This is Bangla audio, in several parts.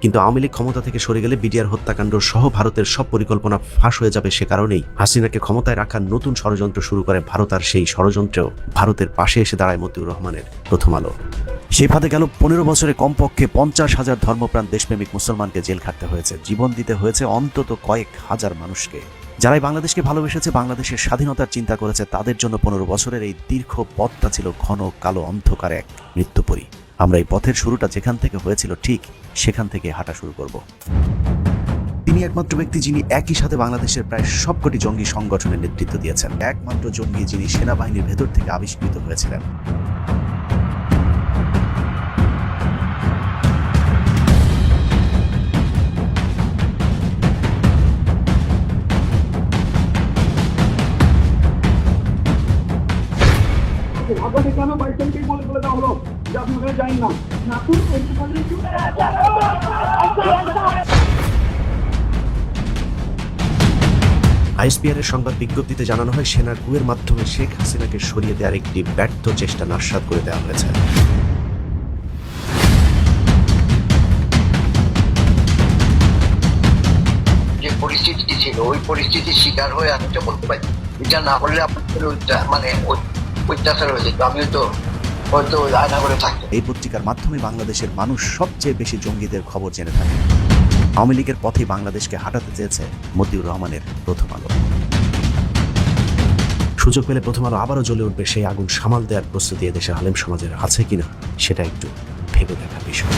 কিন্তু আওয়ামী লীগ ক্ষমতা থেকে সরে গেলে বিডিআর হত্যাকাণ্ড সহ ভারতের সব পরিকল্পনা ফাঁস হয়ে যাবে সে কারণেই। হাসিনাকে ক্ষমতায় রাখার নতুন ষড়যন্ত্র শুরু করে ভারত আর সেই ষড়যন্ত্রেও ভারতের পাশে এসে দাঁড়ায় মতিউর রহমানের প্রথম আলো। সেই ফাঁদে গেল পনেরো বছরে কমপক্ষে পঞ্চাশ হাজার ধর্মপ্রাণ দেশপ্রেমিক মুসলমানকে জেল খাটতে হয়েছে। জীবন দিতে হয়েছে অন্তত কয়েক হাজার মানুষকে। যারাই বাংলাদেশকে ভালোবেসেছে, বাংলাদেশের স্বাধীনতার চিন্তা করেছে, তাদের জন্য পনেরো বছরের এই দীর্ঘ পথটা ছিল ঘন কালো অন্ধকার এক মৃত্যুপরী। আমরা এই পথের শুরুটা যেখান থেকে হয়েছিল ঠিক সেখান থেকে হাঁটা শুরু করব। তিনি একমাত্র ব্যক্তি যিনি একই সাথে বাংলাদেশের প্রায় সবকটি জঙ্গি সংগঠনের নেতৃত্ব দিয়েছেন। একমাত্র জঙ্গি যিনি সেনাবাহিনীর ভেতর থেকে আবিষ্কৃত হয়েছিলেন। আপনি ওখানে যাই না আইএসপিআর এর সংবাদ বিজ্ঞপ্তিতে জানানো হয়, সেনার কুয়ের মাধ্যমে শেখ হাসিনাকে সরিয়ে দেওয়ার একটি ব্যর্থ চেষ্টা নস্বাত করে দেওয়া হয়েছে। যে পরিস্থিতি ছিল, ওই পরিস্থিতির শিকার হয়ে আমি তো বলতে পারি এটা না হলে আপনাদের মানে অত্যাচার হয়ে যেত। আমিও তো এই পত্রিকার মাধ্যমে বাংলাদেশের মানুষ সবচেয়ে বেশি জঙ্গিদের খবর জেনে থাকে। আওয়ামী লীগের পথে বাংলাদেশকে হাঁটাতে চেয়েছে মতিউর রহমানের প্রথম আলো। সুযোগ পেলে প্রথম আলো আবারও জ্বলে উঠবে সেই আগুন সামাল দেওয়ার প্রস্তুতি দেশের আলেম সমাজের আছে কিনা, সেটা একটু ভেবে দেখার বিষয়।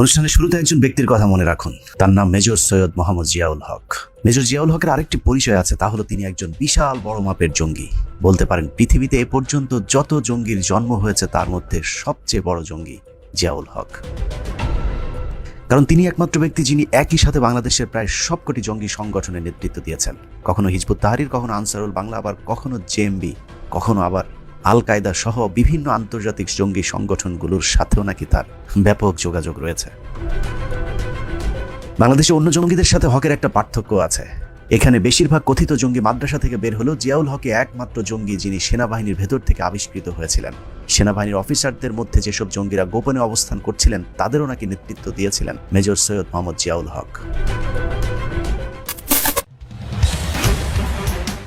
অনুষ্ঠানের শুরুতে একজন ব্যক্তির কথা মনে রাখুন। তার নাম মেজর সৈয়দ মোহাম্মদ জিয়াউল হক। মেজর জিয়াউল হকের আরেকটি পরিচয় আছে, তা হলো তিনি একজন বিশাল বড় মাপের জঙ্গি। বলতে পারেন, পৃথিবীতে এ পর্যন্ত যত জঙ্গির জন্ম হয়েছে, তার মধ্যে সবচেয়ে বড় জঙ্গি জিয়াউল হক। কারণ তিনি একমাত্র ব্যক্তি যিনি একই সাথে বাংলাদেশের প্রায় সবকটি জঙ্গি সংগঠনের নেতৃত্ব দিয়েছেন। কখনো হিজবুত তাহারির, কখনো আনসারুল বাংলা, আবার কখনো জেএমবি কখনো আবার আল কায়দা সহ বিভিন্ন আন্তর্জাতিক জঙ্গি সংগঠনগুলোর সাথেও নাকি তার ব্যাপক যোগাযোগ রয়েছে। বাংলাদেশে অন্য জঙ্গিদের সাথে হকের একটা পার্থক্য আছে। এখানে বেশিরভাগ কথিত জঙ্গি মাদ্রাসা থেকে বের হলেও জিয়াউল হকে একমাত্র জঙ্গি যিনি সেনাবাহিনীর ভেতর থেকে আবিষ্কৃত হয়েছিলেন। সেনাবাহিনীর অফিসারদের মধ্যে যেসব জঙ্গিরা গোপনে অবস্থান করছিলেন, তাদেরও নাকি নেতৃত্ব দিয়েছিলেন মেজর সৈয়দ মোহাম্মদ জিয়াউল হক।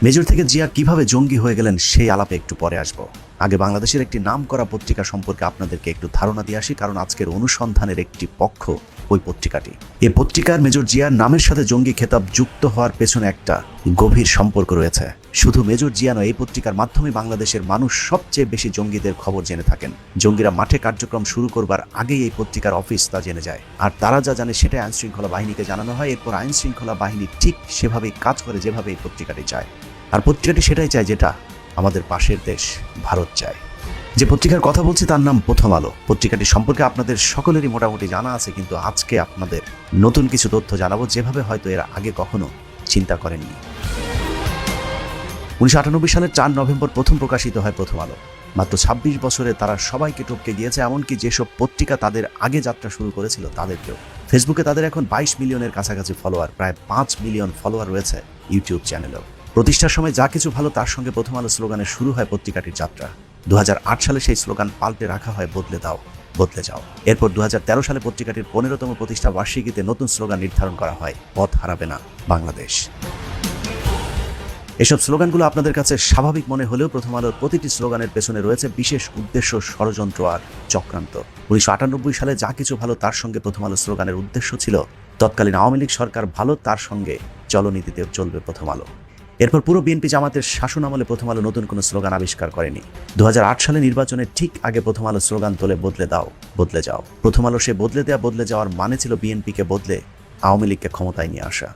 মেজর থেকে জিয়া কীভাবে জঙ্গি হয়ে গেলেন সেই আলাপে একটু পরে আসব। আগে বাংলাদেশের একটি নামকরা পত্রিকা সম্পর্কে আপনাদেরকে একটু ধারণা দিয়ে আসি, কারণ আজকের অনুসন্ধানের একটি পক্ষ ওই পত্রিকাটি। এই পত্রিকার মেজর জিয়ার নামের সাথে জঙ্গি খেতাব যুক্ত হওয়ার পেছনে একটা গভীর সম্পর্ক রয়েছে। শুধু মেজর জিয়া নয়, এই পত্রিকার মাধ্যমে বাংলাদেশের মানুষ সবচেয়ে বেশি জঙ্গিদের খবর জেনে থাকেন। জঙ্গিরা মাঠে কার্যক্রম শুরু করবার আগেই এই পত্রিকার অফিস তা জেনে যায়। আর তারা যা জানে সেটা আইনশৃঙ্খলা বাহিনীকে জানানো হয়। এরপর আইনশৃঙ্খলা বাহিনী ঠিক সেভাবেই কাজ করে যেভাবে এই পত্রিকাটি চায়। আর পত্রিকাটি সেটাই চায় যেটা আমাদের পাশের দেশ, ভারত চায়। যে পত্রিকার কথা বলছি তার নাম প্রথম আলো। পত্রিকাটি সম্পর্কে আপনাদের সকলেরই মোটামুটি জানা আছে, কিন্তু আজকে আপনাদের নতুন কিছু তথ্য জানাব, যেভাবে হয়তো এর আগে কখনো চিন্তা করেননি উনিশশো আটানব্বই সালের চার নভেম্বর প্রথম প্রকাশিত হয় প্রথম আলো। মাত্র ছাব্বিশ বছরে তারা সবাইকে টপকে গিয়েছে, এমনকি যেসব পত্রিকা তাদের আগে যাত্রা শুরু করেছিল তাদেরকেও। ফেসবুকে তাদের এখন বাইশ মিলিয়নের কাছাকাছি ফলোয়ার প্রায় পাঁচ মিলিয়ন ফলোয়ার রয়েছে ইউটিউব চ্যানেলেও প্রতিষ্ঠার সময় যা কিছু ভালো তার সঙ্গে প্রথম আলো স্লোগানে শুরু হয় পত্রিকাটির যাত্রা। দু হাজার আট সালে সেই স্লোগান পাল্টে রাখা হয়, বদলে দাও, বদলে যাও। এরপর দু হাজার তেরো সালে পত্রিকাটির পনেরোতম প্রতিষ্ঠা বার্ষিকীতে নতুন স্লোগান নির্ধারণ করা হয়, পথ হারাবে না বাংলাদেশ। এসব স্লোগানগুলো আপনাদের কাছে স্বাভাবিক মনে হলেও প্রথম আলোর প্রতিটি স্লোগানের পেছনে রয়েছে বিশেষ উদ্দেশ্য, ষড়যন্ত্র আর চক্রান্ত। উনিশশো আটানব্বই সালে যা কিছু ভালো তার সঙ্গে প্রথম আলো স্লোগানের উদ্দেশ্য ছিল, তৎকালীন আওয়ামী লীগ সরকার ভালো তার সঙ্গে চলনীতিতেও চলবে প্রথম আলো এরপর পুরো বিএনপি জামাতের শাসন আমলে প্রথম আলো নতুন কোনো স্লোগান আবিষ্কার করেনি। দুহাজার আট সালে নির্বাচনের ঠিক আগে প্রথম আলো স্লোগান তোলে বদলে দাও, বদলে যাও। প্রথম আলো সে বদলে দেয়া, বদলে যাওয়ার মানে ছিল বিএনপিকে বদলে আওয়ামী লীগকে ক্ষমতায় নিয়ে আসা।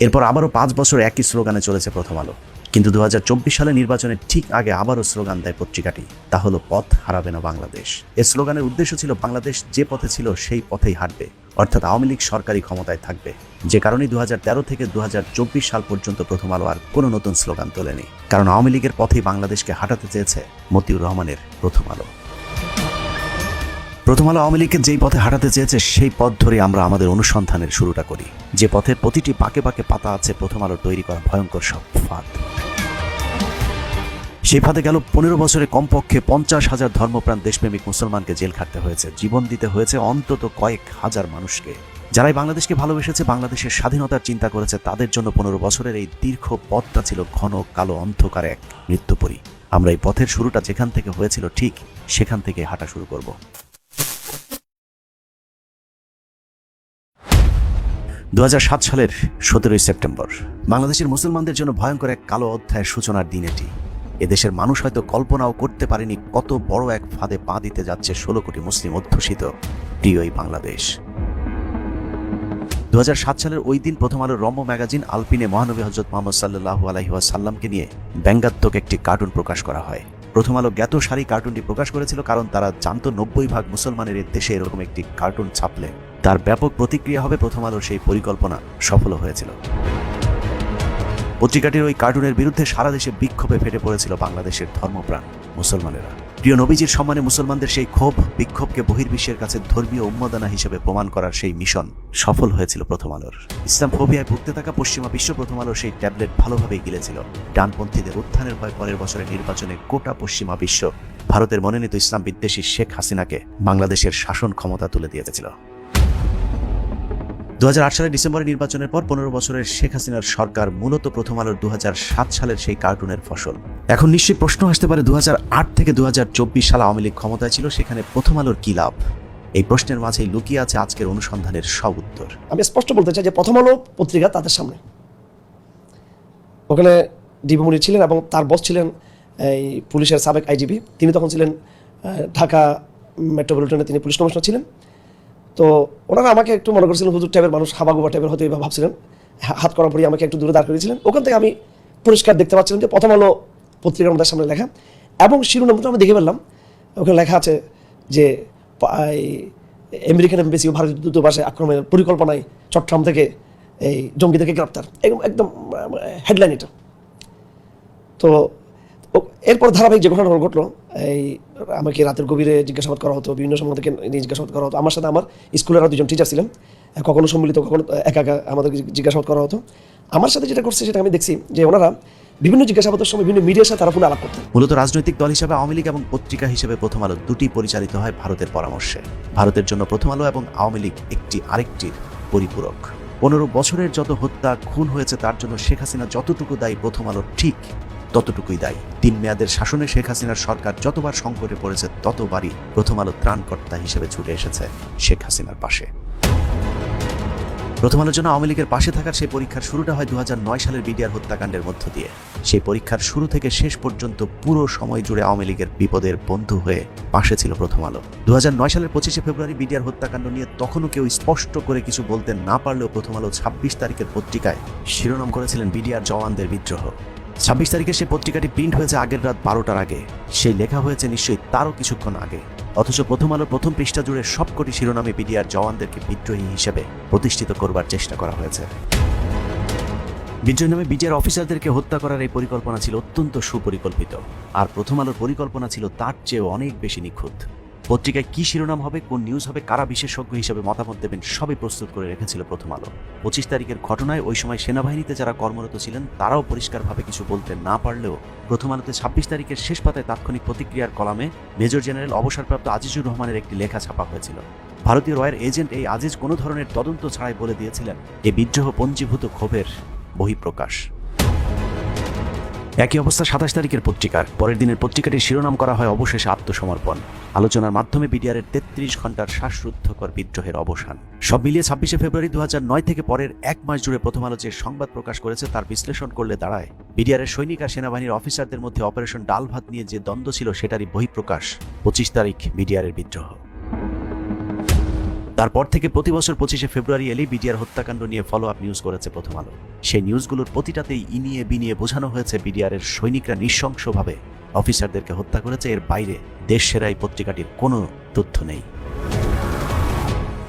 এরপর আবারও পাঁচ বছর একই স্লোগানে চলেছে প্রথম আলো। কিন্তু দু হাজার চব্বিশ সালে নির্বাচনের ঠিক আগে আবারও স্লোগান দেয় পত্রিকাটি। তা হলো, পথ হারাবে না বাংলাদেশ। এর স্লোগানের উদ্দেশ্য ছিল, বাংলাদেশ যে পথে ছিল, সেই পথেই হাঁটবে। অর্থাৎ আওয়ামী লীগ সরকারি ক্ষমতায় থাকবে। যে কারণে দু হাজার তেরো থেকে দু হাজার চব্বিশ সাল পর্যন্ত প্রথম আলো আর কোনো নতুন স্লোগান তোলেনি। কারণ আওয়ামী লীগের পথেই বাংলাদেশকে হাঁটাতে চেয়েছে মতিউর রহমানের প্রথম আলো। প্রথম আলো আওয়ামী লীগকে যেই পথে হাঁটাতে চেয়েছে, সেই পথ ধরে আমরা আমাদের অনুসন্ধানের শুরুটা করি। যে পথের প্রতিটি পাকে পাকে পাতা আছে, প্রথম আলোর তৈরি করা ভয়ঙ্কর সব ফাঁদ। সেই ফাঁদে গেল পনেরো বছরে কমপক্ষে পঞ্চাশ হাজার ধর্মপ্রাণ দেশপ্রেমিক মুসলমানকে জেল খাটতে হয়েছে। জীবন দিতে হয়েছে অন্তত কয়েক হাজার মানুষকে। যারাই বাংলাদেশকে ভালোবেসেছে, বাংলাদেশের স্বাধীনতার চিন্তা করেছে, তাদের জন্য পনেরো বছরের এই দীর্ঘ পথটা ছিল ঘন কালো অন্ধকার এক মৃত্যুপরী। আমরা এই পথের শুরুটা যেখান থেকে হয়েছিল ঠিক সেখান থেকে হাঁটা শুরু করব। দু হাজার সাত সালের সতেরোই সেপ্টেম্বর। বাংলাদেশের মুসলমানদের জন্য ভয়ঙ্কর এক কালো অধ্যায়ের সূচনার দিন এটি। এদেশের মানুষ হয়তো কল্পনাও করতে পারেনি কত বড় এক ফাঁদে পা দিতে যাচ্ছে ষোলো কোটি মুসলিম অধ্যুষিত প্রিয় এই বাংলাদেশ। দু হাজার সাত সালের ওই দিন প্রথম আলো রম্য ম্যাগাজিন আলপিনে মহানবী হজরত মোহাম্মদ সাল্লাহ আলহিহাসাল্লামকে নিয়ে ব্যঙ্গাত্মক একটি কার্টুন প্রকাশ করা হয়। প্রথম আলো জ্ঞাত সারি কার্টুনটি প্রকাশ করেছিল কারণ তারা জানতো নব্বই ভাগ মুসলমানের দেশে এরকম একটি কার্টুন ছাপলে। তার ব্যাপক প্রতিক্রিয়া হবে প্রথম আলোর সেই পরিকল্পনা সফল হয়েছিল। পত্রিকাটির ওই কার্টুনের বিরুদ্ধে সারা দেশে বিক্ষোভে ফেটে পড়েছিল বাংলাদেশের ধর্মপ্রাণ মুসলমানেরা। প্রিয় নবীজির সম্মানে মুসলমানদের সেই ক্ষোভ, বিক্ষোভকে বহির্বিশ্বের কাছে ধর্মীয় উন্মাদনা হিসেবে প্রমাণ করার সেই মিশন সফল হয়েছিল প্রথম আলোর। ইসলাম ফোবিয়ায় ভুগতে থাকা পশ্চিমা বিশ্ব প্রথম আলোর সেই ট্যাবলেট ভালোভাবেই গিলেছিল। ডানপন্থীদের উত্থানের ভয় পরের বছরের নির্বাচনে গোটা পশ্চিমা বিশ্ব, ভারতের মনোনীত ইসলাম বিদ্বেষী শেখ হাসিনাকে বাংলাদেশের শাসন ক্ষমতা তুলে দিয়েছিল। দু সালের ডিসেম্বরে নির্বাচনের পর পনেরো বছরের শেখ হাসিনার সরকার মূলত প্রথম আলোর দুহাজার সাত সালের সেই কার্টুনের ফসল। এখন নিশ্চয়ই প্রশ্ন আসতে পারে দু হাজার আট থেকে দু সাল আওয়ামী লীগ ক্ষমতায় ছিল, সেখানে প্রথম আলোর কি লাভ? এই প্রশ্নের মাঝেই লুকিয়ে আছে আজকের অনুসন্ধানের সব উত্তর। আমি স্পষ্ট বলতে চাই যে প্রথম আলো পত্রিকা তাদের সামনে। ওখানে ডিবি ছিলেন এবং তার বস ছিলেন, এই পুলিশের সাবেক আইজিপি। তিনি তখন ছিলেন ঢাকা মেট্রোপলিটনে তিনি পুলিশ কমিশনার ছিলেন। তো ওনারা আমাকে একটু মনে করছিলেন হুজুর টাইপের মানুষ, হাবাগুবা টাইপের হয়তো এভাবে ভাবছিলেন। হাত করা পরে আমাকে একটু দূরে দাঁড় করিয়েছিলেন। ওখান থেকে আমি পরিষ্কার দেখতে পাচ্ছিলাম যে প্রথম আলো পত্রিকার মধ্যে সামনে লেখা। এবং শিরোনামটা আমি দেখে পেলাম ওখানে লেখা আছে যে আমেরিকান এমবেসি ভারতীয় দূতাবাসে আক্রমণের পরিকল্পনায় চট্টগ্রাম থেকে এই জঙ্গি থেকে গ্রেপ্তার। একদম হেডলাইন এটা। তো এরপর ধারাবাহিক যে ঘটনা ঘটলো, এই আমাকে রাতের গভীরে জিজ্ঞাসাবাদ করা হতো, বিভিন্ন সময় থেকে জিজ্ঞাসাবাদ করা হতো। আমার সাথে আমার স্কুলের আরও দুজন টিচার ছিলেন, কখনো সম্মিলিত, কখনো একা একা আমাদেরকে জিজ্ঞাসাবাদ করা হতো। আমার সাথে যেটা করছে সেটা আমি দেখছি যে ওনারা বিভিন্ন জিজ্ঞাসাবাদের সময় বিভিন্ন মিডিয়ার সাথে তারা ফোনে আলাপ করতেন। মূলত রাজনৈতিক দল হিসেবে, আওয়ামী লীগ এবং পত্রিকা হিসেবে প্রথম আলো দুটি পরিচালিত হয় ভারতের পরামর্শে। ভারতের জন্য প্রথম আলো এবং আওয়ামী লীগ একটি আরেকটির পরিপূরক। পনেরো বছরের যত হত্যা, খুন হয়েছে তার জন্য শেখ হাসিনা যতটুকু দায়ী প্রথম আলো ঠিক ততটুকুই দায়ী। তিন মেয়াদের শাসনে শেখ হাসিনার সরকার যতবার সংকটে পড়েছে, ততবারই প্রথম আলো ত্রাণকর্তা হিসেবে ছুটে এসেছে শেখ হাসিনার পাশে। প্রথম আলোর জন্য আওয়ামী লীগের পাশে থাকার সেই পরীক্ষার শুরুটা হয় দু সালের বিডিআর হত্যাকাণ্ডের মধ্য দিয়ে। সেই পরীক্ষার শুরু থেকে শেষ পর্যন্ত পুরো সময় জুড়ে আওয়ামী লীগের বিপদের বন্ধু হয়ে পাশে ছিল প্রথম আলো। দু হাজার নয় সালের পঁচিশে ফেব্রুয়ারি বিডিআর হত্যাকাণ্ড নিয়ে তখনও কেউ স্পষ্ট করে কিছু বলতে না পারলেও প্রথম আলো ছাব্বিশ তারিখের পত্রিকায় শিরোনাম করেছিলেন বিডিআর জওয়ানদের বিদ্রোহ। ছাব্বিশ তারিখে সেই পত্রিকাটি প্রিন্ট হয়েছে আগের রাত বারোটার আগে। সেই লেখা হয়েছে নিশ্চয়ই তারও কিছুক্ষণ আগে। অথচ প্রথম আলোর প্রথম পৃষ্ঠা জুড়ে সবকটি শিরোনামে বিডিআর জওয়ানদেরকে বিদ্রোহী হিসেবে প্রতিষ্ঠিত করবার চেষ্টা করা হয়েছে। বিদ্রোহী নামে বিডিআর অফিসারদেরকে হত্যা করার এই পরিকল্পনা ছিল অত্যন্ত সুপরিকল্পিত। আর প্রথম আলোর পরিকল্পনা ছিল তার চেয়েও অনেক বেশি নিখুঁত। পত্রিকায় কি শিরোনাম হবে, কোন নিউজ হবে, কারা বিশেষজ্ঞ হিসেবে মতামত দেবেন, সবই প্রস্তুত করে রেখেছিল প্রথম আলো। পঁচিশ তারিখের ঘটনায় ওই সময় সেনাবাহিনীতে যারা কর্মরত ছিলেন, তারাও পরিষ্কারভাবে কিছু বলতে না পারলেও প্রথম আলোতে ছাব্বিশ তারিখের শেষ পাতায় তাৎক্ষণিক প্রতিক্রিয়ার কলামে মেজর জেনারেল অবসরপ্রাপ্ত আজিজুর রহমানের একটি লেখা ছাপা হয়েছিল। ভারতীয় রয়ের এজেন্ট এই আজিজ কোনো ধরনের তদন্ত ছাড়াই বলে দিয়েছিলেন এই বিদ্রোহ পঞ্জীভূত ক্ষোভের বহিঃপ্রকাশ। একই অবস্থা সাতাশ তারিখের পত্রিকার। পরের দিনের পত্রিকাটির শিরোনাম করা হয় অবশেষে আত্মসমর্পণ। আলোচনার মাধ্যমে বিডিআরের তেত্রিশ ঘণ্টার শ্বাসরুদ্ধকর বিদ্রোহের অবসান। সব মিলিয়ে ছাব্বিশে ফেব্রুয়ারি দু নয় থেকে পরের এক মাস জুড়ে প্রথম আলো যে সংবাদ প্রকাশ করেছে তার বিশ্লেষণ করলে দাঁড়ায়। বিডিআরের সৈনিক আর সেনাবাহিনীর অফিসারদের মধ্যে অপারেশন ডাল ভাত নিয়ে যে দ্বন্দ্ব ছিল সেটারই বহিঃপ্রকাশ পঁচিশ তারিখ বিডিআরের বিদ্রোহ। তারপর থেকে প্রতি বছর পঁচিশে ফেব্রুয়ারি এলেই বিডিআর হত্যাকাণ্ড নিয়ে ফলো আপ নিউজ করেছে প্রথম আলো। সেই নিউজগুলোর প্রতিটাতেই ইনিয়ে বিনিয়ে বোঝানো হয়েছে বিডিআরের সৈনিকরা নৃশংসভাবে। অফিসারদেরকে হত্যা করেছে, এর বাইরে দেশ সেরা এই পত্রিকাটির কোনো তথ্য নেই।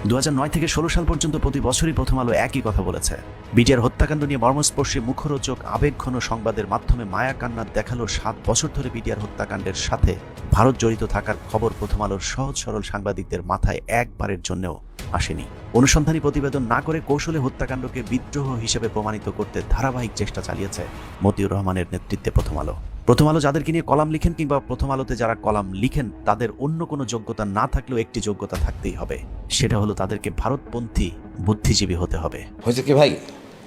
দু থেকে ষোলো সাল পর্যন্ত প্রতি বছরই প্রথম আলো একই কথা বলেছে। বিডিআর হত্যাকাণ্ড নিয়ে মর্মস্পর্শী মুখরোচক, আবেগঘন সংবাদের মাধ্যমে মায়া কান্না দেখাল সাত বছর ধরে বিডিআর হত্যাকাণ্ডের সাথে। ভারত জড়িত থাকার খবর প্রথম আলোর সহজ সরল সাংবাদিকদের মাথায় একবারের জন্যও আসেনি। অনুসন্ধানী প্রতিবেদন না করে কৌশলে হত্যাকাণ্ডকে বিদ্রোহ হিসেবে প্রমাণিত করতে ধারাবাহিক চেষ্টা চালিয়েছে মতিউর রহমানের নেতৃত্বে প্রথম আলো। প্রথম আলো যাদেরকে নিয়ে কলাম লিখেন কিংবা প্রথম আলোতে যারা কলাম লিখেন, তাদের অন্য কোনো যোগ্যতা না থাকলেও একটি যোগ্যতা থাকতেই হবে। সেটা হলো তাদেরকে ভারতপন্থী বুদ্ধিজীবী হতে হবে। হয়েছে কি ভাই?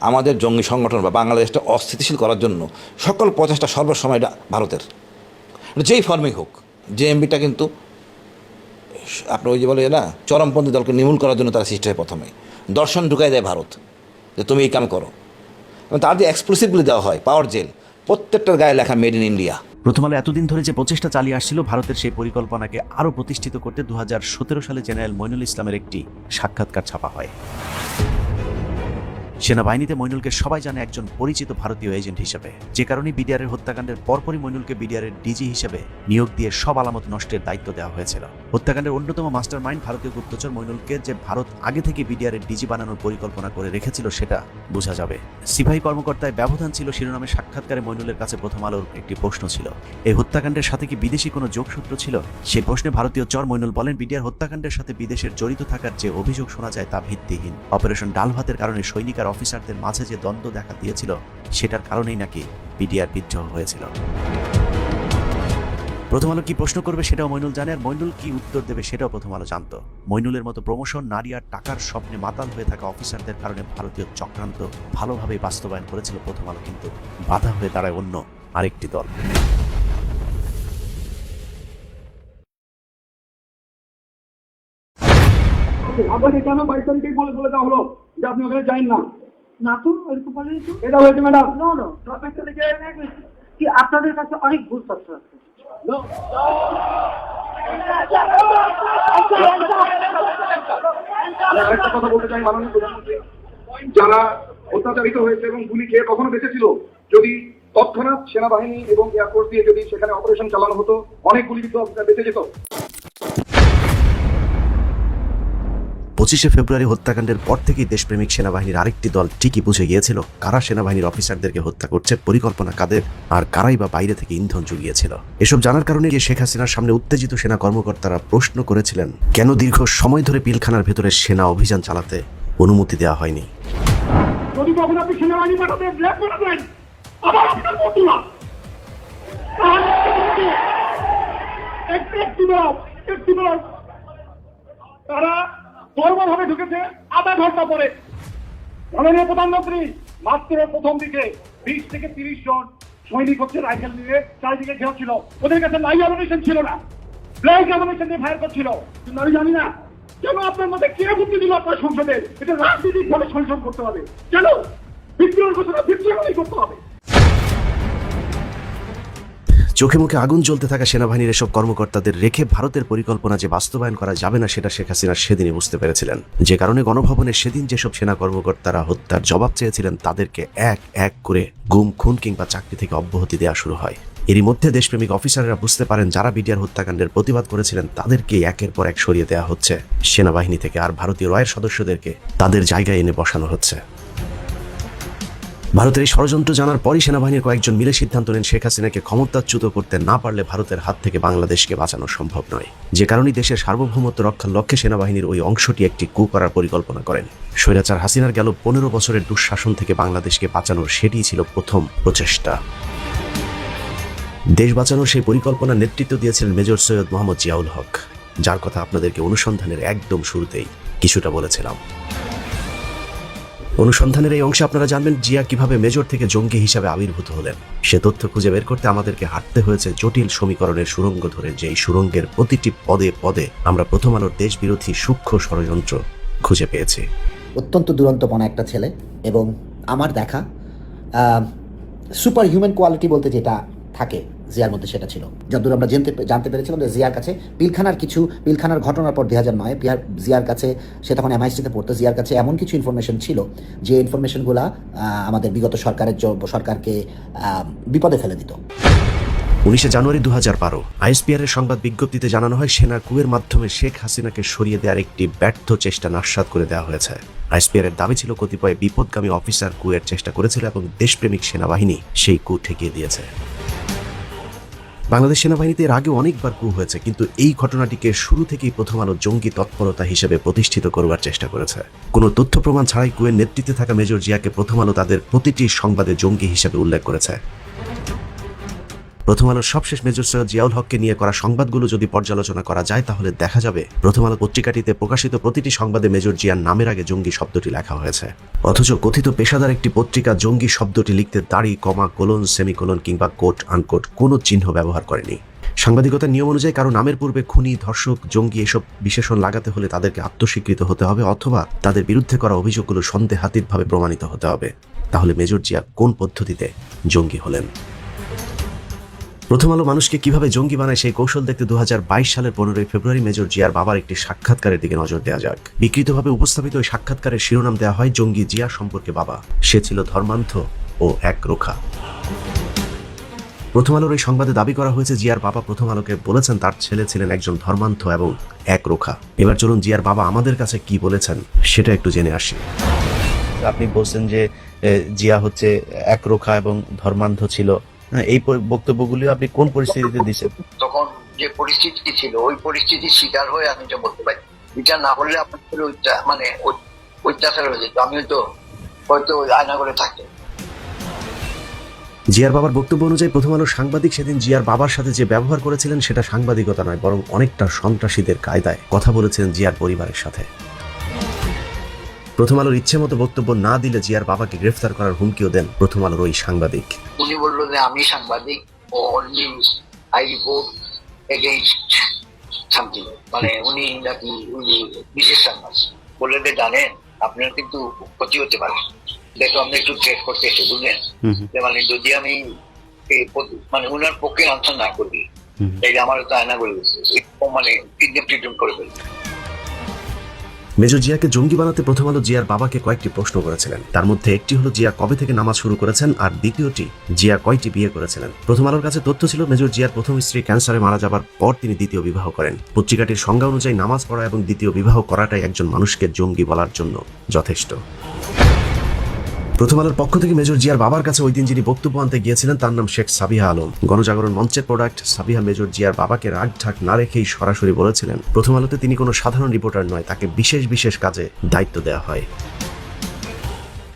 আমাদের জঙ্গি সংগঠন বা বাংলাদেশটা অস্থিতিশীল করার জন্য সকল প্রচেষ্টা সর্বসময়টা ভারতের। যেই ফর্মেই হোক, যে এমবিটা কিন্তু আপনার ওই যে বলে না, চরমপন্থী দলকে নির্মূল করার জন্য তারা সৃষ্টি হয় প্রথমে দর্শন ঢুকাই দেয় ভারত, যে তুমি এই কাম করো। এবং তার যে এক্সক্লুসিভলি দেওয়া হয় পাওয়ার জেল প্রত্যেকটার গায়ে লেখা মেড ইন ইন্ডিয়া প্রথম আলো এতদিন ধরে যে প্রচেষ্টা চালিয়ে আসছিল, ভারতের সেই পরিকল্পনাকে আরও প্রতিষ্ঠিত করতে দু হাজার সতেরো সালে জেনারেল মইনুল ইসলামের একটি সাক্ষাৎকার ছাপা হয়। সেনাবাহিনীতে মইনুলকে সবাই জানে একজন পরিচিত ভারতীয় এজেন্ট হিসেবে। যে কারণে বিডিআরের হত্যাকাণ্ডের পরপরই মইনুলকে বিডিআরের ডিজি হিসেবে নিয়োগ দিয়ে সব আলামত নষ্টের দায়িত্ব দেওয়া হয়েছিল। হত্যাকাণ্ডের অন্যতম মাস্টার মাইন্ড ভারতীয় গুপ্তচর মইনুলকে যে ভারত আগে থেকে বিডিআরের ডিজি বানানোর পরিকল্পনা করে রেখেছিল সেটা বোঝা যাবে। সিপাহী কর্মকর্তায় ব্যবধান ছিল শিরোনামে সাক্ষাৎকারে মইনুলের কাছে প্রথম আলোর একটি প্রশ্ন ছিল। এই হত্যাকাণ্ডের সাথে কি বিদেশি কোনো যোগসূত্র ছিল? সে প্রশ্নে ভারতীয় চর মইনুল বলেন, বিডিআর হত্যাকাণ্ডের সাথে বিদেশের জড়িত থাকার যে অভিযোগ শোনা যায় তা ভিত্তিহীন। অপারেশন ডাল ভাতের কারণে সৈনিক আর অফিসারদের মাঝে যে দ্বন্দ্ব দেখা দিয়েছিল, সেটার কারণেই নাকি বিডিআর বিদ্রোহ হয়েছিল। প্রথম আলো কি প্রশ্ন করবে সেটাও মইনুল জানে, আর মইনুল কি উত্তর দেবে সেটাও প্রথম আলো জানত। মইনুলের মতো প্রমোশন, নারী আর টাকার স্বপ্নে মাতাল হয়ে থাকা অফিসারদের কারণে ভারতীয় চক্রান্ত ভালোভাবে বাস্তবায়ন করেছিল প্রথম আলো, কিন্তু বাধা হয়ে দাঁড়ায় অন্য আরেকটি দল। আপনাকে কেন বাইশ তারিখেই বলে বলে দেওয়া হলো যে আপনি ওখানে যাইন না। না তো ওইরকম এটা হয়েছে ম্যাডাম। নো নো চব্বিশ তারিখে কি আপনাদের কাছে অনেক ভুল তথ্য আছে। আরেকটা কথা বলতে চাই মাননীয় প্রধানমন্ত্রী। যারা অত্যাচারিত হয়েছে এবং গুলি খেয়ে কখনো বেঁচেছিল যদি তৎক্ষণাৎ সেনাবাহিনী এবং এয়ারফোর্স দিয়ে যদি সেখানে অপারেশন চালানো হতো অনেক গুলিবিদ্ধ বেঁচে যেত। পঁচিশে ফেব্রুয়ারি হত্যাকাণ্ডের পর থেকেই দেশপ্রেমিক সেনাবাহিনীর আরেকটি দল ঠিকই বুঝে গিয়েছিল কারা সেনাবাহিনীর অফিসারদেরকে হত্যা করছে, পরিকল্পনা কাদের, আর কারাই বা বাইরে থেকে ইন্ধন জুগিয়েছিল। এসব জানার কারণে গিয়ে শেখ হাসিনার সামনে উত্তেজিত সেনা কর্মকর্তারা প্রশ্ন করেছিলেন, কেন দীর্ঘ সময় ধরে পিলখানার ভেতরে সেনা অভিযান চালাতে অনুমতি দেওয়া হয়নি? তারা ভাবে ঢুকেছে আধা ঘণ্টা পরে। মাননীয় প্রধানমন্ত্রী, মাত্র প্রথম দিকে বিশ থেকে তিরিশ জন সৈনিক হচ্ছে রাইফেল নিয়ে চারিদিকে ঘেউ ছিল ওদের কাছে লাই অ্যামিনেশন ছিল না। ব্ল্যাক অ্যামিনেশন দিয়ে ফায়ার করছিল। কিন্তু আমি জানি না, কেন আপনার মধ্যে কে বুদ্ধি দিল আপনার সংসদে? এটা রাজনীতিক ভাবে সংশোধন করতে হবে। কেন? বিদ্রোহের ঘোষণা বিদ্রোহই করতে হবে। চোখে মুখে আগুন জ্বলতে থাকা সেনাবাহিনীর এসব কর্মকর্তাদের রেখে ভারতের পরিকল্পনা যে বাস্তবায়ন করা যাবে না সেটা শেখ হাসিনা সেদিনই বুঝতে পেরেছিলেন। যে কারণে গণভবনে সেদিন যেসব সেনা কর্মকর্তারা হত্যার জবাব চেয়েছিলেন, তাদেরকে এক এক করে গুম, খুন কিংবা চাকরি থেকে অব্যাহতি দেওয়া শুরু হয়। এরই মধ্যে দেশপ্রেমিক অফিসাররা বুঝতে পারেন, যারা বিডিআর হত্যাকাণ্ডের প্রতিবাদ করেছিলেন, তাদেরকে একের পর এক সরিয়ে দেওয়া হচ্ছে। সেনাবাহিনী থেকে আর ভারতীয় রয়ের সদস্যদেরকে তাদের জায়গায় এনে বসানো হচ্ছে। ভারতের এই ষড়যন্ত্র জানার পরই সেনাবাহিনীর কয়েকজন মিলে সিদ্ধান্ত নেন শেখ হাসিনাকে ক্ষমতাচ্যুত করতে না পারলে ভারতের হাত থেকে বাংলাদেশকে বাঁচানো সম্ভব নয়। যে কারণেই দেশের সার্বভৌমত্ব রক্ষার লক্ষ্যে সেনাবাহিনীর ওই অংশটি একটি কু করার পরিকল্পনা করেন। স্বৈরাচার হাসিনার গেল পনেরো বছরের দুঃশাসন থেকে বাংলাদেশকে বাঁচানোর সেটিই ছিল প্রথম প্রচেষ্টা। দেশ বাঁচানোর সেই পরিকল্পনার নেতৃত্ব দিয়েছিলেন মেজর সৈয়দ মোহাম্মদ জিয়াউল হক, যার কথা আপনাদেরকে অনুসন্ধানের একদম শুরুতেই কিছুটা বলেছিলাম। অনুসন্ধানের এই অংশে আপনারা জানবেন জিয়া কীভাবে মেজর থেকে জঙ্গি হিসাবে আবির্ভূত হলেন। সে তথ্য খুঁজে বের করতে আমাদেরকে হাঁটতে হয়েছে জটিল সমীকরণের সুরঙ্গ ধরে, যেই সুরঙ্গের প্রতিটি পদে পদে আমরা প্রথম আলোর দেশবিরোধী সূক্ষ্ম ষড়যন্ত্র খুঁজে পেয়েছি। অত্যন্ত দুরন্তপনা একটা ছেলে এবং আমার দেখা সুপার হিউম্যান কোয়ালিটি বলতে যেটা থাকে জিয়ার মধ্যে সেটা ছিল। যতদূর আমরা জানতে জানতে পেরেছিলাম যে জিয়ার কাছে পিলখানার কিছু পিলখানার ঘটনার পর দুই হাজার নয় জিয়ার কাছে সে তখন এমআইসিতে পড়তো। জিয়ার কাছে এমন কিছু ইনফরমেশন ছিল যে ইনফরমেশনগুলো আমাদের বিগত সরকারের সরকারকে বিপদে ফেলে দিত। উনিশে জানুয়ারি দু হাজার বারো, আইএসপিআর এর সংবাদ বিজ্ঞপ্তিতে জানানো হয়, সেনা কুয়ের মাধ্যমে শেখ হাসিনাকে সরিয়ে দেওয়ার একটি ব্যর্থ চেষ্টা নাস্বাদ করে দেওয়া হয়েছে। আইএসপিআর এর দাবি ছিল কতিপয় বিপদগামী অফিসার কুয়ের চেষ্টা করেছিল এবং দেশপ্রেমিক সেনাবাহিনী সেই কু ঠেকিয়ে দিয়েছে। বাংলাদেশ সেনাবাহিনীতে এর আগে অনেকবার কু হয়েছে, কিন্তু এই ঘটনাটিকে শুরু থেকেই প্রথম আলো জঙ্গি তৎপরতা হিসেবে প্রতিষ্ঠিত করবার চেষ্টা করেছে। কোনো তথ্য প্রমাণ ছাড়াই কুয়ের নেতৃত্বে থাকা মেজর জিয়াকে প্রথম আলো তাদের প্রতিটি সংবাদে জঙ্গি হিসেবে উল্লেখ করেছে। প্রথম আলোর সবশেষ মেজর সৈয়দ জিয়াউল হককে নিয়ে করা সংবাদগুলো যদি পর্যালোচনা করা যায়, তাহলে দেখা যাবে প্রথম আলো পত্রিকাটিতে প্রকাশিত প্রতিটি সংবাদে মেজর জিয়ার নামের আগে জঙ্গি শব্দটি লেখা হয়েছে। অথচ কথিত পেশাদার একটি পত্রিকা জঙ্গি শব্দটি লিখতে দাড়ি, কমা, কোলন, সেমিকোলন কিংবা কোট, আনকোট কোনো চিহ্ন ব্যবহার করেনি। সাংবাদিকতার নিয়ম অনুযায়ী কারও নামের পূর্বে খুনি, ধর্ষক, জঙ্গি এসব বিশেষণ লাগাতে হলে তাদেরকে আত্মস্বীকৃত হতে হবে অথবা তাদের বিরুদ্ধে করা অভিযোগগুলো সন্দেহাতীতভাবে প্রমাণিত হতে হবে। তাহলে মেজর জিয়া কোন পদ্ধতিতে জঙ্গি হলেন? প্রথম আলো মানুষকে কীভাবে জঙ্গি বানায় সেই কৌশল দেখতে দু হাজার বাইশ সালের পনেরোই ফেব্রুয়ারি মেজর জিয়ার বাবার একটি সাক্ষাৎকারের দিকে নজর দেওয়া যাক। বিকৃতভাবে উপস্থাপিত ওই সাক্ষাৎকারের শিরোনাম দেওয়া হয় জঙ্গি জিয়া সম্পর্কে বাবা। সে ছিল ধর্মান্ধ ও এক রোখা। প্রথম আলোর এই সংবাদে দাবি করা হয়েছে জিয়ার বাবা প্রথম আলোকে বলেছেন তার ছেলে ছিলেন একজন ধর্মান্ধ এবং এক রোখা। এবার চলুন জিয়ার বাবা আমাদের কাছে কি বলেছেন সেটা একটু জেনে আসি। আপনি বলছেন যে জিয়া হচ্ছে এক রোখা এবং ধর্মান্ধ ছিল। এই বক্তব্যগুলি আপনি কোন পরিস্থিতিতে দিচ্ছেন? তখন যে পরিস্থিতি ছিল ওই পরিস্থিতির শিকার হয়ে আমি এটা বলতে পারি। এটা না হলে আপনার মানে অত্যাচার হয়ে যেত। আমিও তো হয়তো ওই আয়না করে থাকতাম। জিয়ার বাবার বক্তব্য অনুযায়ী প্রথম আলো সাংবাদিক সেদিন জিয়ার বাবার সাথে যে ব্যবহার করেছিলেন সেটা সাংবাদিকতা নয় বরং অনেকটা সন্ত্রাসীদের কায়দায় কথা বলেছিলেন জিয়ার পরিবারের সাথে। প্রথম আলোর ইচ্ছে মতো বক্তব্য না দিলে জিয়ার বাবাকে গ্রেফতার করার হুমকিও দেন প্রথম আলোর ওই সাংবাদিক। উনি বলল যে আমি সাংবাদিক ও only I report against something মানে উনি নাকি উনি বিশেষ সাংবাদিক। বললে যে জানেন আপনার কিন্তু ক্ষতি হতে পারে। দেখো আপনি একটু ট্রেড করতে এসে বুঝলেন যে মানে যদি আমি মানে উনার পক্ষে আনসার না করি এই যে আমার তো আয়না করে দিচ্ছে মানে ট্রিটমেন্ট করে ফেলছে মেজর জিয়াকে জঙ্গি বানাতে প্রথম আলো জিয়ার বাবাকে কয়েকটি প্রশ্ন করেছিলেন। তার মধ্যে একটি হলো, জিয়া কবে থেকে নামাজ শুরু করেছেন? আর দ্বিতীয়টি, জিয়া কয়টি বিয়ে করেছিলেন? প্রথম আলোর কাছে তথ্য ছিল, মেজর জিয়ার প্রথম স্ত্রী ক্যান্সারে মারা যাবার পর তিনি দ্বিতীয় বিবাহ করেন। পত্রিকাটির সংজ্ঞা অনুযায়ী নামাজ পড়া এবং দ্বিতীয় বিবাহ করাটাই একজন মানুষকে জঙ্গি বলার জন্য যথেষ্ট। প্রথম আলোর পক্ষ থেকে মেজর জিয়ার বাবার কাছে ওই দিন যিনি বক্তব্য আনতে গিয়েছিলেন, তার নাম শেখ সাবিহা আলম। গণজাগরণ মঞ্চের প্রোডাক্ট সাবিহা মেজর জিয়ার বাবাকে রাগ ঢাক না রেখেই সরাসরি বলেছিলেন প্রথম আলোতে তিনি কোনো সাধারণ রিপোর্টার নয়, তাকে বিশেষ বিশেষ কাজে দায়িত্ব দেওয়া হয়।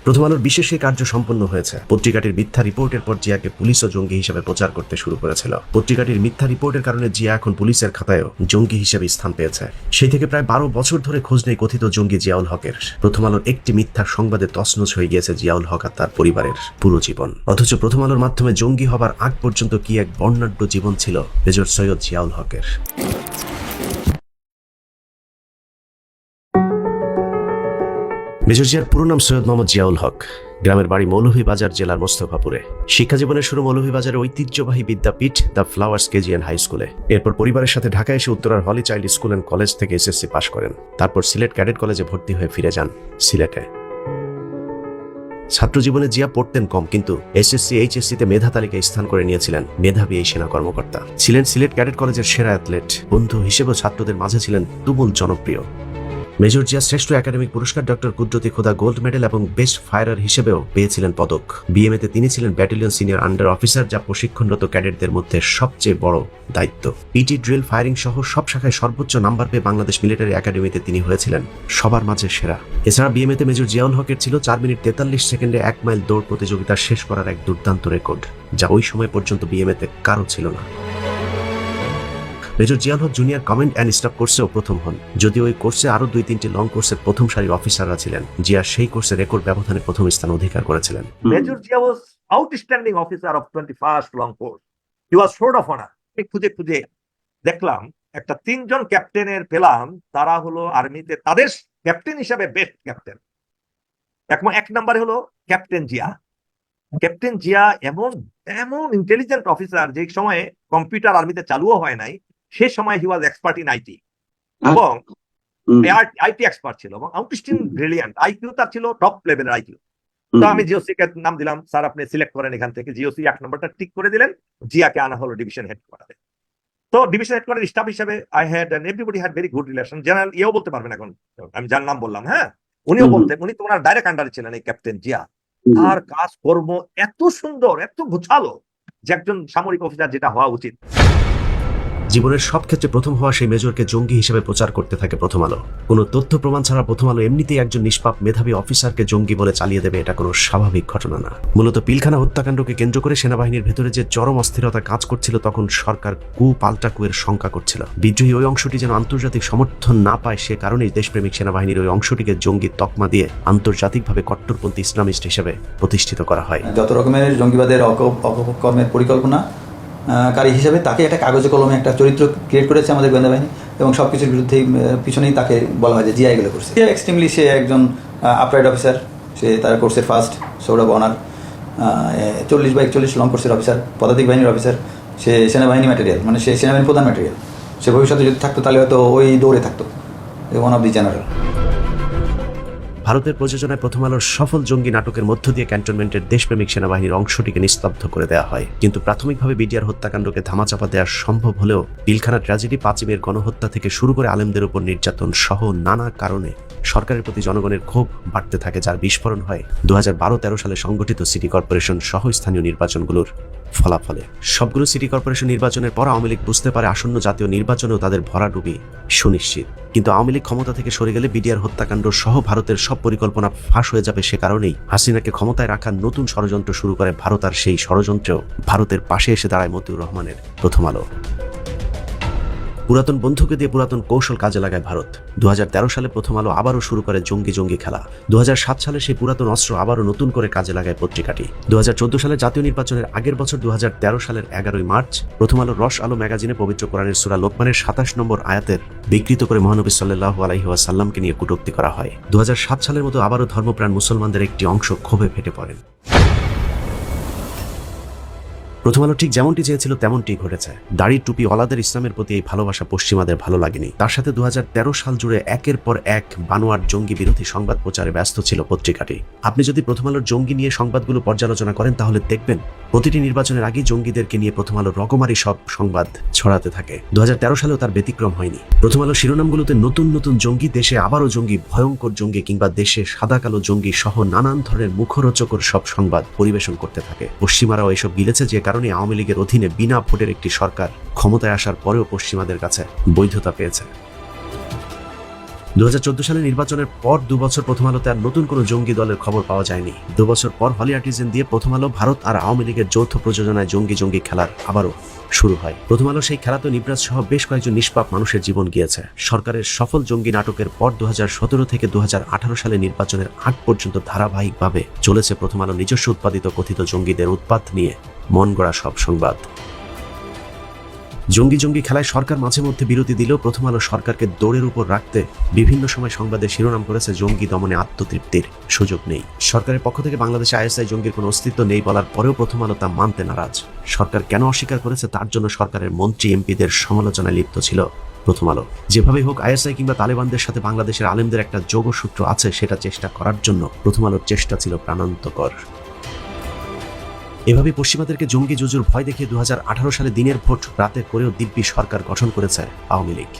প্রথম আলোর বিশেষ কার্য সম্পন্ন হয়েছে। পত্রিকাটির মিথ্যা রিপোর্টের পর জিয়াকে পুলিশ ও জঙ্গি হিসেবে প্রচার করতে শুরু করেছিল। পত্রিকাটির মিথ্যা রিপোর্টের কারণে জিয়া এখন পুলিশের খাতায়ও জঙ্গি হিসেবে স্থান পেয়েছে। সেই থেকে প্রায় বারো বছর ধরে খোঁজ নেই কথিত জঙ্গি জিয়াউল হকের। প্রথম আলোর একটি মিথ্যা সংবাদে তছনছ হয়ে গিয়েছে জিয়াউল হক আর তার পরিবারের পুরো জীবন। অথচ প্রথম আলোর মাধ্যমে জঙ্গি হবার আগ পর্যন্ত কি এক বর্ণাঢ্য জীবন ছিল, মেজর সৈয়দ জিয়াউল হকের? মেজর জিয়ার পুরো নাম সৈয়দ মোহাম্মদ জিয়াউল হক। গ্রামের বাড়ি মৌলভীবাজার জেলার মোস্তফাপুরে। শিক্ষা জীবনের শুরু মৌলভীবাজারের ঐতিহ্যবাহী বিদ্যাপীঠ the flowers KG and high স্কুলে। এরপর পরিবারের সাথে ঢাকায় এসে উত্তরার holy child school and college থেকে এসএসসি পাশ করেন। তারপর সিলেট ক্যাডেট কলেজে ভর্তি হয়ে ফিরে যান সিলেটে। ছাত্র জীবনে জিয়া পড়তেন কম, কিন্তু এসএসসি, এইচএসসিতে মেধা তালিকায় স্থান করে নিয়েছিলেন মেধাবী এই সেনা কর্মকর্তা। ছিলেন সিলেট ক্যাডেট কলেজের সেরা অ্যাথলেট। বন্ধু হিসেবেও ছাত্রদের মাঝে ছিলেন তুমুল জনপ্রিয়। মেজর জিয়া শ্রেষ্ঠ একাডেমিক পুরস্কার doctor Qudrati Khuda gold medal এবং বেস্ট ফায়ারার হিসেবেও পেয়েছিলেন পদক। বিএমএতে তিনি ছিলেন ব্যাটালিয়ন সিনিয়র আন্ডার অফিসার যা প্রশিক্ষণরত ক্যাডেটদের মধ্যে সবচেয়ে বড় দায়িত্ব। পিটি ড্রিল ফায়ারিং সহ সব শাখায় সর্বোচ্চ নাম্বার পেয়ে বাংলাদেশ মিলিটারি একাডেমিতে তিনি হয়েছিলেন সবার মাঝে সেরা। এছাড়া বিএমএতে মেজর জিয়াউল হকের ছিল চার মিনিট তেতাল্লিশ সেকেন্ডে এক মাইল দৌড় প্রতিযোগিতা শেষ করার এক দুর্দান্ত রেকর্ড যা ওই সময় পর্যন্ত বিএমএতে কারও ছিল না। Major Zial Haq junior command and staff কোর্সেও প্রথম হন যদিও ওই কোর্সে আরও দুই তিনটি লং কোর্সের প্রথম সারির অফিসাররা ছিলেন জিয়া সেই কোর্সে রেকর্ড ব্যবধানে প্রথম স্থান অধিকার করেছিলেন Major Jia was officer of of 21st long course. He was sword of honor. আমি খুঁজে খুঁজে দেখলাম একটা তিনজন ক্যাপ্টেনের পেলাম তারা হলো আর্মিতে তাদের ক্যাপ্টেন হিসাবে বেস্ট ক্যাপ্টেন এখন এক নাম্বারে হলো ক্যাপ্টেন জিয়া ক্যাপ্টেন জিয়া এমন এমন ইন্টেলিজেন্ট অফিসার যে সময়ে কম্পিউটার আর্মিতে চালুও হয় নাই সে সময় he was expert in IT এবং আইটি এক্সপার্ট ছিল এবং আউটস্টিং ব্রিলিয়ান্ট আইকিউ তার ছিল টপ লেভেলের আইকিউ তো আমি জিওসি কে নাম দিলাম স্যার আপনি সিলেক্ট করেন এখান থেকে। জিওসি এক নম্বরটা টিক করে দিলেন জিয়াকে আনা হলো ডিভিশন হেডকোয়ার্টারে তো ডিভিশন হেডকোয়ার্টার স্টাফ হিসেবে I had and everybody had very good relation general ইয়েও বলতে পারবেন এখন। আমি যার নাম বললাম হ্যাঁ? উনিও। বলতেন উনি তো ওনার ডাইরেক্ট আন্ডারে ছিলেন এই ক্যাপ্টেন জিয়া। তার কাজ কর্ম এত সুন্দর এত গোছালো যে একজন সামরিক অফিসার যেটা হওয়া উচিত। জীবনের সব ক্ষেত্রে প্রথম হওয়া সেই মেজরকে জঙ্গি হিসেবে প্রচার করতে থাকে প্রথম আলো। কোনো তথ্য প্রমাণ ছাড়া প্রথম আলো এমনিতেই একজন নিষ্পাপ মেধাবী অফিসারকে জঙ্গি বলে চালিয়ে দেবে এটা কোনো স্বাভাবিক ঘটনা না। মূলত পিলখানা হত্যাকাণ্ডকে কেন্দ্র করে সেনাবাহিনীর ভেতরে যে চরম অস্থিরতা কাজ করছিল তখন সরকার কু পাল্টা কুয়ের শঙ্কা করছিল। বিদ্রোহী ওই অংশটি যেন আন্তর্জাতিক সমর্থন না পায় সে কারণেই দেশপ্রেমিক সেনাবাহিনীর ওই অংশটিকে জঙ্গি তকমা দিয়ে আন্তর্জাতিকভাবে কট্টরপন্থী ইসলামিস্ট হিসেবে প্রতিষ্ঠিত করা হয়। যত রকমের জঙ্গিবাদের অপকর্মের পরিকল্পনা কারী হিসেবে তাকে একটা কাগজে কলমে একটা চরিত্র ক্রিয়েট করেছে আমাদের গোয়েন্দা বাহিনী এবং সব কিছুর বিরুদ্ধেই পিছনেই তাকে বলা হয় যে জিআই এগুলো করছে। এক্সট্রিমলি সে একজন আপরাইড অফিসার সে তার কোর্সের ফার্স্ট সৌরভ অনার চল্লিশ বা একচল্লিশ লং কোর্সের অফিসার পদাতিক বাহিনীর অফিসার সে সেনাবাহিনী ম্যাটেরিয়াল মানে সে সেনাবাহিনীর প্রধান ম্যাটেরিয়াল সে ভবিষ্যতে যদি থাকতো তাহলে হয়তো ওই দৌড়ে থাকতো ওয়ান অফ দি জেনারেল ভারতের প্রযোজনায় প্রথম আলোর সফল জঙ্গি নাটকের মধ্য দিয়ে ক্যান্টনমেন্টের দেশপ্রেমিক সেনাবাহিনীর অংশটিকে নিস্তব্ধ করে দেওয়া হয়। কিন্তু প্রাথমিকভাবে বিডিআর হত্যাকাণ্ডকে ধামাচাপা দেওয়া সম্ভব হলেও পিলখানা ট্র্যাজেডি পাঁচিমের গণহত্যা থেকে শুরু করে আলেমদের উপর নির্যাতন সহ নানা কারণে সরকারের প্রতি জনগণের ক্ষোভ বাড়তে থাকে, যার বিস্ফোরণ হয়। দু হাজার সালে সংগঠিত সিটি কর্পোরেশন সহ স্থানীয় নির্বাচনগুলোর। ফলাফলে। সবগুলো সিটি কর্পোরেশন নির্বাচনের পর আওয়ামী লীগ বুঝতে পারে আসন্ন জাতীয় নির্বাচনেও তাদের ভরাডুবি সুনিশ্চিত। কিন্তু আওয়ামী লীগ ক্ষমতা থেকে সরে গেলে বিডিআর হত্যাকাণ্ড সহ ভারতের সব পরিকল্পনা ফাঁস হয়ে যাবে সে কারণেই হাসিনাকে ক্ষমতায় রাখার নতুন ষড়যন্ত্র শুরু করে ভারত আর সেই ষড়যন্ত্রেও। ভারতের পাশে এসে দাঁড়ায় মতিউর রহমানের প্রথম আলো। পুরাতন বন্ধুকে দিয়ে পুরাতন কৌশল কাজে লাগায় ভারত। দু হাজার তেরো সালে প্রথম আলো আবারও শুরু করে জঙ্গি জঙ্গি খেলা। দু হাজার সাত সালে সেই পুরাতন অস্ত্র আবারও নতুন করে কাজে লাগায় পত্রিকাটি। দু হাজার চোদ্দ সালে জাতীয় নির্বাচনের আগের বছর দু হাজার তেরো সালের এগারোই মার্চ প্রথম আলো রস আলো ম্যাগাজিনে পবিত্র কোরআনের সুরা লোকমানের সাতাশ নম্বর আয়াতের বিকৃত করে মহানবী সাল্লাহ আলাইহি ওয়াসাল্লামকে নিয়ে কটূক্তি করা হয়। দু হাজার সাত সালের মতো আবারও ধর্মপ্রাণ মুসলমানদের একটি অংশ ক্ষোভে ফেটে পড়েন। প্রথম আলো ঠিক যেমনটি চেয়েছিল তেমনটি ঘটেছে। দাড়ি টুপি ওলাদের ইসলামের প্রতি এই ভালোবাসা পশ্চিমাদের ভালো লাগেনি। তার সাথে দুহাজার তেরো সাল জুড়ে একের পর এক বানোয়ার জঙ্গি বিরোধী সংবাদ প্রচারে ব্যস্ত ছিল পত্রিকাটি। আপনি যদি প্রথম আলোর জঙ্গি নিয়ে সংবাদগুলো পর্যালোচনা করেন, তাহলে দেখবেন প্রতিটি নির্বাচনের আগেই জঙ্গিদেরকে নিয়ে প্রথম আলো রকমারি সব সংবাদ ছড়াতে থাকে। দু হাজার তেরো সালেও তার ব্যতিক্রম হয়নি। প্রথম আলো শিরোনামগুলোতে নতুন নতুন জঙ্গি, দেশে আবারও জঙ্গি, ভয়ঙ্কর জঙ্গি কিংবা দেশে সাদা কালো জঙ্গি সহ নানান ধরনের মুখরোচকর সব সংবাদ পরিবেশন করতে থাকে। পশ্চিমারাও এসব গিলেছে যে কারণে আওয়ামী লীগের অধীনে বিনা ভোটের একটি সরকার ক্ষমতায় আসার পরেও পশ্চিমাদের কাছে বৈধতা পেয়েছে। দু সালে নির্বাচনের পর দু বছর প্রথম আলোতে আর নতুন কোনো জঙ্গি দলের খবর পাওয়া যায়নি। দু বছর পর হলি আর্টিজেন দিয়ে প্রথম আলো ভারত আর আওয়ামী লীগের যৌথ প্রযোজনায় জঙ্গি জঙ্গি খেলার আবারও শুরু হয়। প্রথম আলো সেই খেলাতে নিবরাজ সহ বেশ কয়েকজন নিষ্পাপ মানুষের জীবন গিয়েছে। সরকারের সফল জঙ্গি নাটকের পর দু হাজার সতেরো থেকে দু হাজার আঠারো সালে নির্বাচনের আগ পর্যন্ত ধারাবাহিকভাবে চলেছে প্রথম আলো নিজস্ব উৎপাদিত কথিত জঙ্গিদের উৎপাত নিয়ে। মন গড়া সব সংবাদ। জঙ্গি জঙ্গি খেলায় সরকার মাঝে মধ্যে বিরতি দিলেও প্রথম আলো সরকারকে দৌড়ের উপর রাখতে বিভিন্ন সময় সংবাদে শিরোনাম করেছে জঙ্গি দমনে আত্মতৃপ্তির সুযোগ নেই। সরকারের পক্ষ থেকে বাংলাদেশে আইএসআই জঙ্গির কোনো অস্তিত্ব নেই বলার পরেও প্রথম আলো তা মানতে নারাজ। সরকার কেন অস্বীকার করেছে তার জন্য সরকারের মন্ত্রী, এমপিদের সমালোচনায় লিপ্ত ছিল প্রথম আলো। যেভাবে হোক, আইএসআই কিংবা তালেবানদের সাথে বাংলাদেশের আলেমদের একটা যোগসূত্র আছে, সেটা চেষ্টা করার জন্য প্রথম আলোর চেষ্টা ছিল প্রাণান্তকর। এভাবে পশ্চিমাদেরকে জঙ্গি জুজুর ভয় দেখিয়ে দু হাজার আঠারো সালে দিনের ভোট রাতে করেও দিব্যি সরকার গঠন করেছে আওয়ামী লীগ।